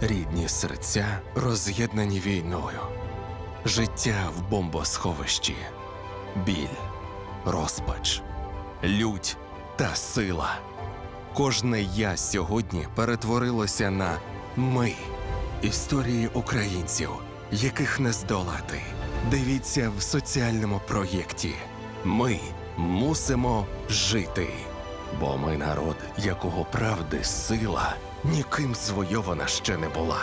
Рідні серця роз'єднані війною, життя в бомбосховищі, біль, розпач, лють та сила. Кожне я сьогодні перетворилося на ми. Історії українців, яких не здолати. Дивіться в соціальному проєкті. Ми мусимо жити. Бо ми народ, якого правди сила ніким звойована ще не була.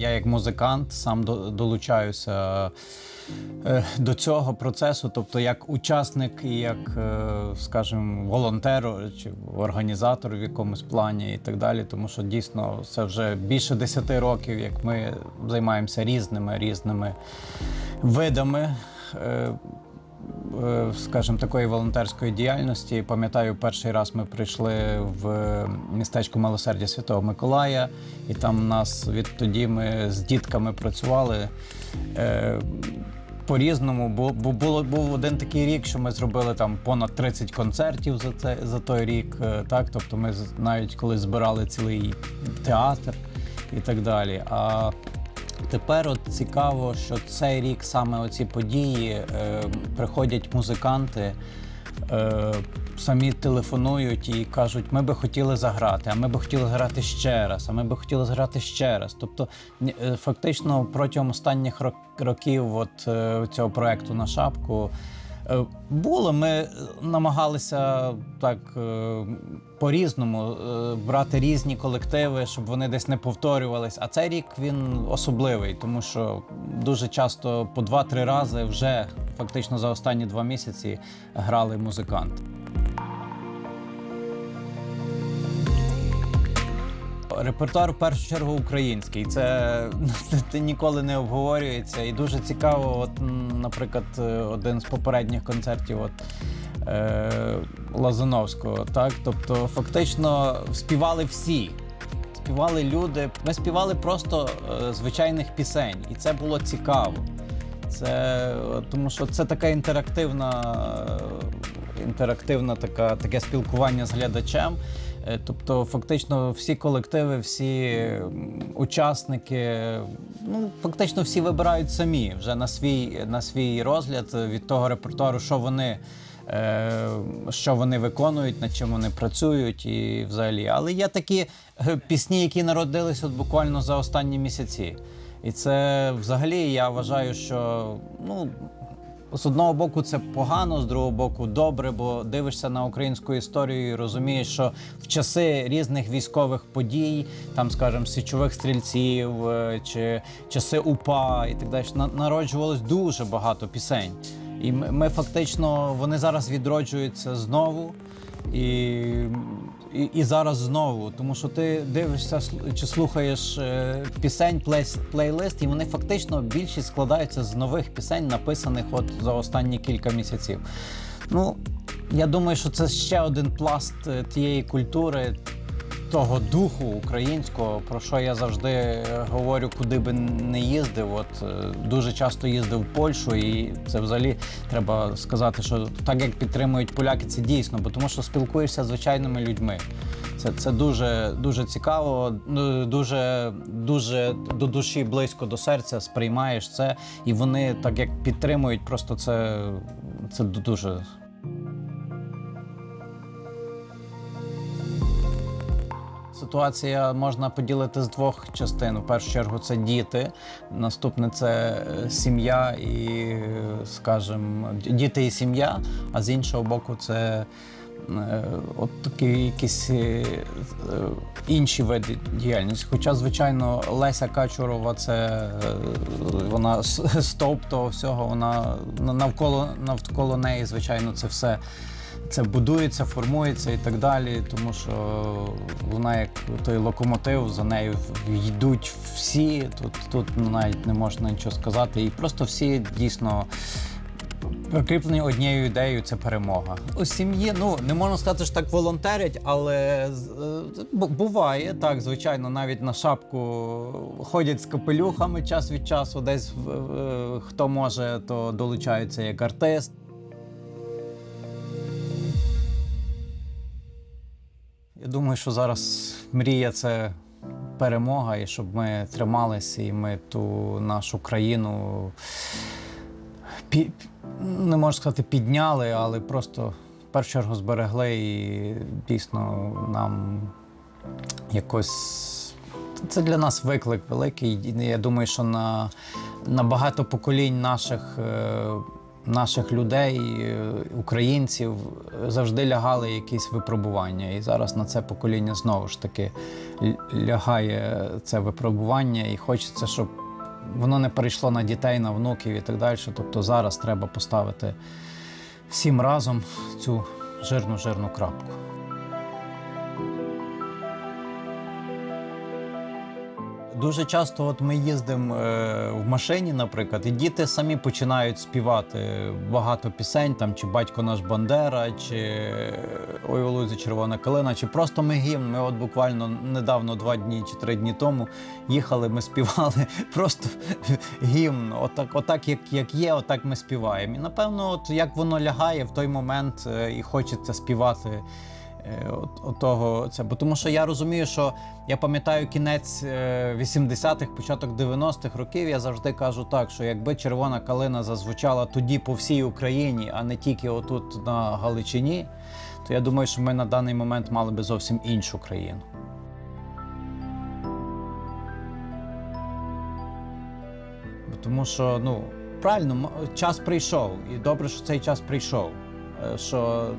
Я як музикант сам долучаюся е, до цього процесу, тобто як учасник і як, е, скажімо, волонтер чи організатор в якомусь плані і так далі. Тому що дійсно це вже більше 10 років, як ми займаємося різними різними видами. Е, скажімо, такої волонтерської діяльності. Пам'ятаю, перший раз ми прийшли в містечко Милосердя Святого Миколая, і там нас відтоді ми з дітками працювали. Е, По-різному, бо, бо було був один такий рік, що ми зробили там понад 30 концертів за це за той рік. е, Так, тобто ми навіть коли збирали цілий театр і так далі. А Тепер от цікаво, що цей рік саме оці події е, приходять музиканти, е, самі телефонують і кажуть, ми би хотіли заграти, а ми би хотіли грати ще раз, а ми би хотіли зграти ще раз. Тобто, е, фактично протягом останніх років от, е, цього проекту на шапку. Е, Було, ми е, намагалися так е, по-різному брати різні колективи, щоб вони десь не повторювались. А цей рік він особливий, тому що дуже часто по два-три рази вже фактично за останні два місяці грали музиканти. Репертуар в першу чергу український. Це ніколи не обговорюється. І дуже цікаво, от, наприклад, е, один з попередніх концертів от, е, Лазановського. Так? Тобто, фактично співали всі. Співали люди. Ми співали просто е, звичайних пісень, і це було цікаво. Це тому, що це така інтерактивна, інтерактивна така, таке спілкування з глядачем. Е, Тобто, фактично, всі колективи, всі учасники, ну фактично всі вибирають самі вже на свій, на свій розгляд від того репертуару, що вони. е, Що вони виконують, над чим вони працюють і взагалі. Але є такі е, пісні, які народились от буквально за останні місяці. І це взагалі я вважаю, що ну. З одного боку, це погано, з другого боку, добре, бо дивишся на українську історію і розумієш, що в часи різних військових подій, там, скажімо, січових стрільців е, чи часи УПА і так далі, народжувалось дуже багато пісень. І ми, ми фактично вони зараз відроджуються знову. І, і, і зараз знову, тому що ти дивишся чи слухаєш е, пісень, плей- плейлист, і вони фактично більшість складаються з нових пісень, написаних от за останні кілька місяців. Ну, я думаю, що це ще один пласт е, тієї культури, того духу українського, про що я завжди говорю, куди би не їздив. От е, дуже часто їздив в Польщу, і це взагалі треба сказати, що так як підтримують поляки, це дійсно, бо тому що спілкуєшся з звичайними людьми. Це, це дуже дуже цікаво, ну, дуже дуже до душі близько до серця сприймаєш це, і вони так як підтримують, просто це, це дуже Ситуація можна поділити з двох частин. У першу чергу це діти, наступне це е, сім'я і, скажімо, діти і сім'я, а з іншого боку, це е, от такі якісь е, інші види діяльності. Хоча, звичайно, Леся Качурова це вона стовп того всього, вона навколо навколо неї, звичайно, це все це будується, формується і так далі, тому що вона як той локомотив, за нею йдуть всі. Тут, тут навіть не можна нічого сказати. І просто всі дійсно Прикріплені однією ідеєю це перемога. У сім'ї, ну не можна сказати, що так волонтерять, але е, бу- буває так, звичайно, навіть на шапку ходять з капелюхами час від часу. Десь в- хто може, то долучається як артист. Думаю, що зараз мрія це перемога, і щоб ми трималися, і ми ту нашу країну пі- не можу сказати, підняли, але просто в першу чергу зберегли і дійсно нам якось. Це для нас виклик великий. Я думаю, що на, на багато поколінь наших, е, наших людей, е, українців, завжди лягали якісь випробування. І зараз на це покоління знову ж таки лягає це випробування, і хочеться, щоб воно не перейшло на дітей, на внуків і так далі. Тобто зараз треба поставити всім разом цю жирну жирну крапку. Дуже часто от ми їздимо е, в машині, наприклад, і діти самі починають співати багато пісень, там чи батько наш Бандера, чи Ой у лузі червона калина, чи просто ми гімн. Ми от буквально недавно, два дні чи три дні тому, їхали, ми співали просто гімн. Отак, отак як, як є, отак ми співаємо. І напевно, от як воно лягає в той момент, е, і хочеться співати. Е, От, от того, це. Бо тому що я розумію, що я пам'ятаю кінець е, 80-х, початок 90-х років. Я завжди кажу так, що якби червона калина зазвучала тоді по всій Україні, а не тільки отут на Галичині, то я думаю, що ми на даний момент мали би зовсім іншу країну. Тому що, ну, правильно, час прийшов, і добре, що цей час прийшов. Е, Що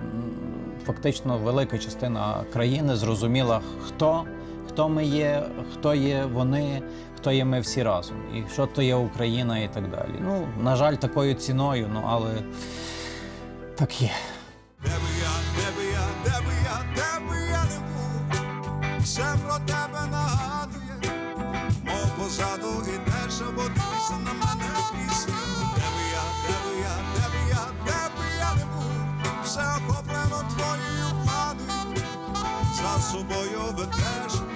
фактично велика частина країни зрозуміла, хто, хто ми є, хто є вони, хто є ми всі разом, і що то є Україна і так далі. Ну, на жаль, такою ціною, ну але так є. Де би я, де би я, де би я, де би я не був, все про тебе нагадує, мов позаду ідеш, або дивишся на мене czasu bojowe też.